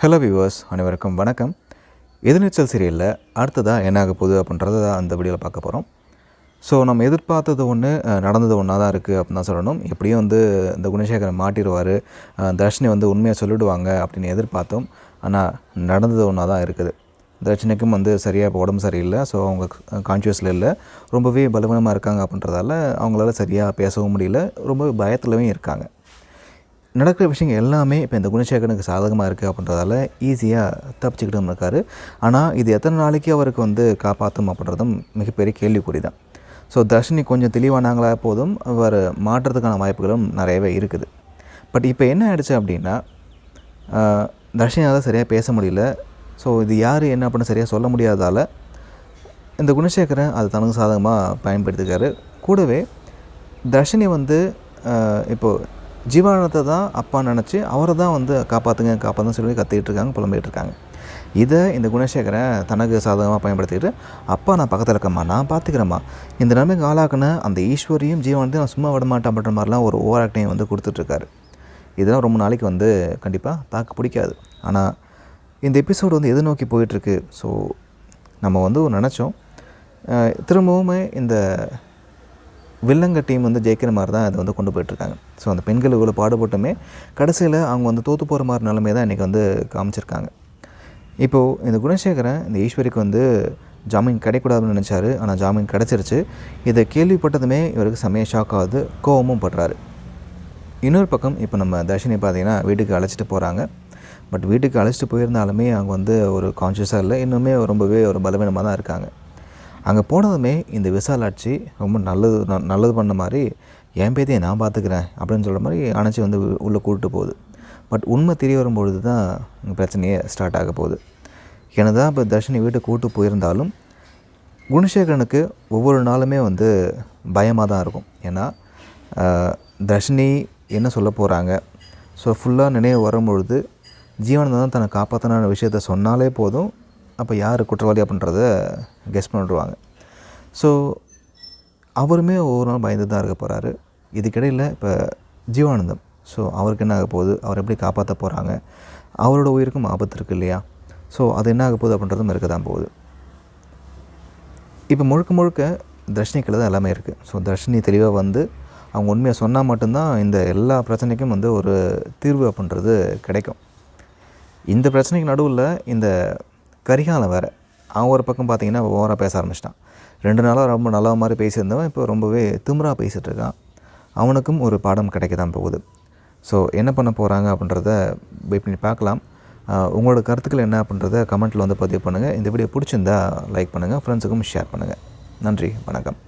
Hello viewers அனைவருக்கும் வணக்கம். எதிர்நீச்சல் சீரியலில் அடுத்ததாக என்ன ஆக போகுது அப்படின்றத அந்த வீடியோவில் பார்க்க போகிறோம் ஸோ நம்ம எதிர்பார்த்தது ஒன்று நடந்தது ஒன்றா தான் இருக்குது அப்படின்னு தான் சொல்லணும். எப்படியும் வந்து இந்த குணசேகரன் மாட்டிடுவார். தர்ஷினி வந்து உண்மையாக சொல்லிடுவாங்க அப்படின்னு எதிர்பார்த்தோம். ஆனால் நடந்தது ஒன்றா தான் இருக்குது. தர்ஷினிக்கும் வந்து சரியாக இப்போ உடம்பு சரியில்லை. ஸோ அவங்க கான்ஷியஸில் இல்லை. ரொம்பவே பலவீனமாக இருக்காங்க அப்படின்றதால அவங்களால சரியாக பேசவும் முடியல. ரொம்ப பயத்துலவும் இருக்காங்க. நடக்கிற விஷயங்கள் எல்லாமே இப்போ இந்த குணசேகரனுக்கு சாதகமாக இருக்குது அப்படின்றதால ஈஸியாக தப்பிச்சுக்கிட்டும் இருக்கார் ஆனால் இது எத்தனை நாளைக்கு அவருக்கு வந்து காப்பாற்றும் அப்படின்றதும் மிகப்பெரிய கேள்விக்குறி தான் ஸோ தர்ஷினி கொஞ்சம் தெளிவானாங்களா போதும் அவர் மாற்றுறதுக்கான வாய்ப்புகளும் நிறையவே இருக்குது. பட் இப்போ என்ன ஆயிடுச்சு அப்படின்னா தர்ஷினியால் சரியாக பேச முடியல. ஸோ இது யார் என்ன அப்படின்னு சரியாக சொல்ல முடியாததால் இந்த குணசேகரன் அது தனக்கு சாதகமாக பயன்படுத்திக்காரு கூடவே தர்ஷினி வந்து இப்போது ஜீவானத்தை தான் அப்பா நினச்சி அவரை தான் வந்து காப்பாற்றுங்க காப்பாற்றுன்னு சொல்லி கத்திக்கிட்டு இருக்காங்க புலம்பிகிட்டு இருக்காங்க. இதை இந்த குணசேகரன் தனக்கு சாதகமாக பயன்படுத்திக்கிட்டு அப்பா நான் பக்கத்தில் இருக்கம்மா நான் பார்த்துக்கிறேம்மா இந்த நிலைமைக்கு ஆளாக்குன அந்த ஈஸ்வரியும் ஜீவானத்தையும் நான் சும்மா விட மாட்டேன் அப்படின்ற மாதிரிலாம் ஒரு ஓவர் ஆக்டையும் வந்து கொடுத்துட்ருக்காரு இதெல்லாம் ரொம்ப நாளைக்கு வந்து கண்டிப்பாக தாக்கு பிடிக்காது. ஆனால் இந்த எபிசோடு வந்து எது நோக்கி போயிட்டுருக்கு ஸோ நம்ம வந்து நினச்சோம். திரும்பவுமே இந்த வில்லங்க டீம் வந்து ஜெயிக்கிற மாதிரி தான் அதை வந்து கொண்டு போயிட்டுருக்காங்க. ஸோ அந்த பெண்கள் இவ்வளோ பாடுபட்டுமே கடைசியில் அவங்க வந்து தோற்று போகிற மாதிரி நிலைமை தான் இன்றைக்கி வந்து காமிச்சிருக்காங்க. இப்போது இந்த குணசேகரன் இந்த ஈஸ்வரிக்கு வந்து ஜாமீன் கிடைக்கூடாதுன்னு நினச்சாரு. ஆனால் ஜாமீன் கிடச்சிருச்சு. இதை கேள்விப்பட்டதுமே இவருக்கு செமைய ஷாக் ஆகுது. கோவமும் படுறாரு. இன்னொரு பக்கம் இப்போ நம்ம தர்ஷினி பார்த்தீங்கன்னா வீட்டுக்கு அழைச்சிட்டு போகிறாங்க பட் வீட்டுக்கு அழைச்சிட்டு போயிருந்தாலுமே அவங்க வந்து ஒரு கான்ஷியஸாக இல்லை. இன்னுமே ரொம்பவே ஒரு பலவீனமாக தான் இருக்காங்க. அங்கே போனதுமே இந்த விசாலாட்சி ரொம்ப நல்லது ந- நல்லது பண்ண மாதிரி என் பேத்தையை நான் பார்த்துக்கிறேன் அப்படின்னு சொல்கிற மாதிரி அணைச்சி வந்து உள்ளே கூப்பிட்டு போகுது. பட் உண்மை தெரிய வரும்பொழுது தான் பிரச்சனையே ஸ்டார்ட் ஆக போகுது. என்னதான் இப்போ தர்ஷினி வீட்டுக்கு கூப்பிட்டு போயிருந்தாலும் குணசேகரனுக்கு ஒவ்வொரு நாளுமே வந்து பயமாக தான் இருக்கும். ஏன்னா தர்ஷினி என்ன சொல்ல போகிறாங்க ஸோ ஃபுல்லாக நினைவு வரும்பொழுது ஜீவன் தான் தன்னை காப்பாற்றின விஷயத்த சொன்னாலே போதும் அப்போ யார் குற்றவாளி அப்படின்றத கெஸ் பண்ணிடுவாங்க ஸோ அவருமே ஒவ்வொரு நாள் பயந்து தான் இருக்க போகிறாரு இதுக்கிடையில் இப்போ ஜீவானந்தம். ஸோ அவருக்கு என்ன ஆக போகுது? அவர் எப்படி காப்பாற்ற போகிறாங்க அவரோட உயிருக்கும் ஆபத்து இருக்குது இல்லையா? ஸோ அது என்ன ஆக போகுது அப்படின்றதும் இருக்க தான் போகுது. இப்போ முழுக்க முழுக்க தர்ஷினிக்கில் தான் எல்லாமே இருக்குது ஸோ தர்ஷினி தெளிவாக வந்து அவங்க உண்மையை சொன்னால் மட்டும்தான் இந்த எல்லா பிரச்சனைக்கும் வந்து ஒரு தீர்வு அப்படின்றது கிடைக்கும். இந்த பிரச்சனைக்கு நடுவில் இந்த கரிகாலம் வேறு. அவன் ஒரு பக்கம் பார்த்தீங்கன்னா ஓவராக பேச ஆரம்பிச்சிட்டான். ரெண்டு நாளாக ரொம்ப நல்ல மாதிரி பேசியிருந்தவன் இப்போ ரொம்பவே திமிராக பேசிகிட்டு இருக்கான். அவனுக்கும் ஒரு பாடம் கிடைக்க தான் போகுது. ஸோ என்ன பண்ண போகிறாங்க அப்படின்றத வெயிட் பண்ணி பார்க்கலாம். உங்களோட கருத்துக்கள் என்ன அப்படின்றத கமெண்ட்டில் வந்து பதிவு பண்ணுங்கள் இந்த வீடியோ பிடிச்சிருந்தா லைக் பண்ணுங்கள் ஃப்ரெண்ட்ஸுக்கும் ஷேர் பண்ணுங்கள் நன்றி வணக்கம்.